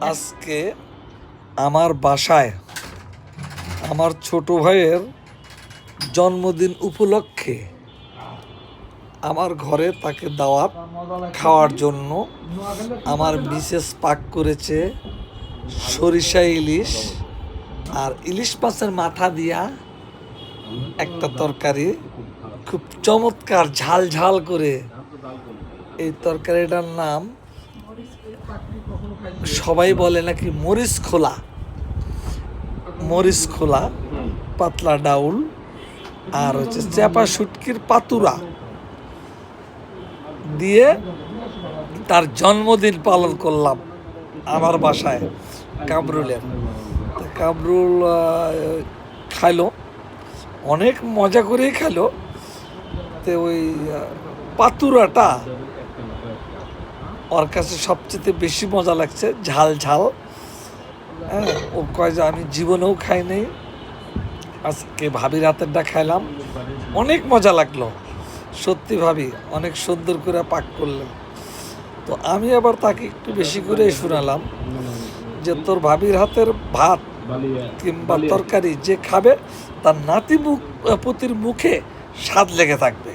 আজকে আমার বাসায় আমার ছোট ভাইয়ের জন্মদিন উপলক্ষে আমার ঘরে তাকে দাওয়াত খাওয়ার জন্য আমার মিসেস পাক করেছে সরিষা ইলিশ আর ইলিশ মাছের মাথা দিয়া একটা তরকারি। খুব চমৎকার ঝাল ঝাল করে এই তরকারিটার নাম সবাই বলে নাকি মরিচ খোলা। মরিচ খোলা, পাতলা ডাউল, আর হচ্ছে চেপা শুটকির পাতুরা দিয়ে তার জন্মদিন পালন করলাম আমার বাসায়, কামরুলের। কামরুল খাইলো, অনেক মজা করেই খাইলো। তো ওই পাতুরাটা ওর কাছে সবচেয়ে বেশি মজা লাগছে ঝাল ঝাল। হ্যাঁ ও কয় যে আমি জীবনেও খাই নাই। আজকে ভাবির হাতেরটা খাইলাম। অনেক মজা লাগল। সত্যি ভাবি অনেক সুন্দর করে পাক করলেন। তো আমি আবার তাকে একটু বেশি করে শোনালাম যে তোর ভাবির হাতের ভাত কিংবা তরকারি যে খাবে তার নাতি মুখ পুতির মুখে স্বাদ লেগে থাকবে।